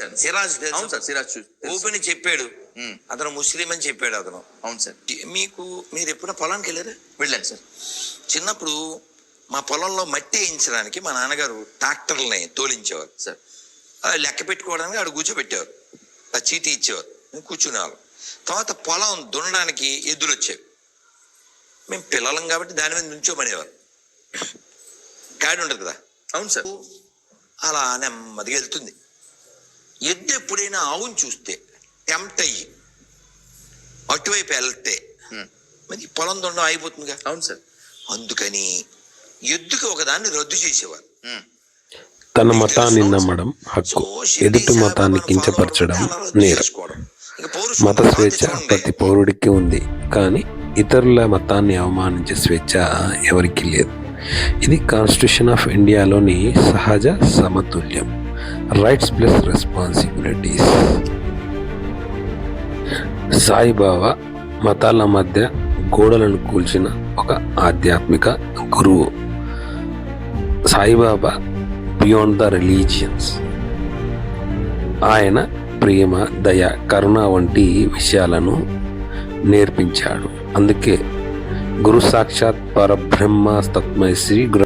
Sir. Siraj. అవును sir Siraj. Open చెప్పాడు. అతను ముస్లిం అని చెప్పాడు అతను. అవును సార్. మీకు మీరు ఎప్పుడైనా పొలానికి వెళ్ళారా? వెళ్ళాను సార్. చిన్నప్పుడు మా పొలంలో మట్టి వేయించడానికి మా నాన్నగారు ట్రాక్టర్లని తోలించేవారు సార్. లెక్క పెట్టుకోవడానికి ఆడు కూర్చోబెట్టేవారు. ఆ చీటీ ఇచ్చేవారు. మేము కూర్చునేవాళ్ళం. తర్వాత పొలం దున్నడానికి ఎద్దులు వచ్చేవి. మేము పిల్లలం కాబట్టి దాని మీద నుంచోమనేవారు. గాడి ఉంటుంది కదా. అవును సార్. అలా నెమ్మదిగా వెళ్తుంది. ఎద్దు ఎప్పుడైనా ఆవును చూస్తే టెంప్ట్ అయ్యి అటువైపు వెళ్తే మరి పొలం దుండం అయిపోతుందిగా అవును సార్. అందుకని ఎద్దుకి ఒకదాన్ని రద్దు చేసేవారు. తన మతాన్ని నమ్మడం హక్కు. ఎదుటి మతాన్ని కించపరచడం నేరం. మత స్వేచ్ఛ ప్రతి పౌరుడికి ఉంది. కానీ ఇతరుల మతాన్ని అవమానించే స్వేచ్ఛ ఎవరికీ లేదు. ఇది కాన్స్టిట్యూషన్ ఆఫ్ ఇండియాలోని సహజ సమతుల్యం. రైట్స్ ప్లస్ రెస్పాన్సిబిలిటీస్ సాయిబాబా మతాల మధ్య గోడలను కూల్చిన ఒక ఆధ్యాత్మిక గురువు. సాయిబాబా బియాండ్ ద రిలీజియన్స్ ఆయన ప్రేమ దయ కరుణ వంటి విషయాలను నేర్పించాడు. అందుకే గురు సాక్షాత్ పరబ్రహ్మ తత్మై శ్రీ గురు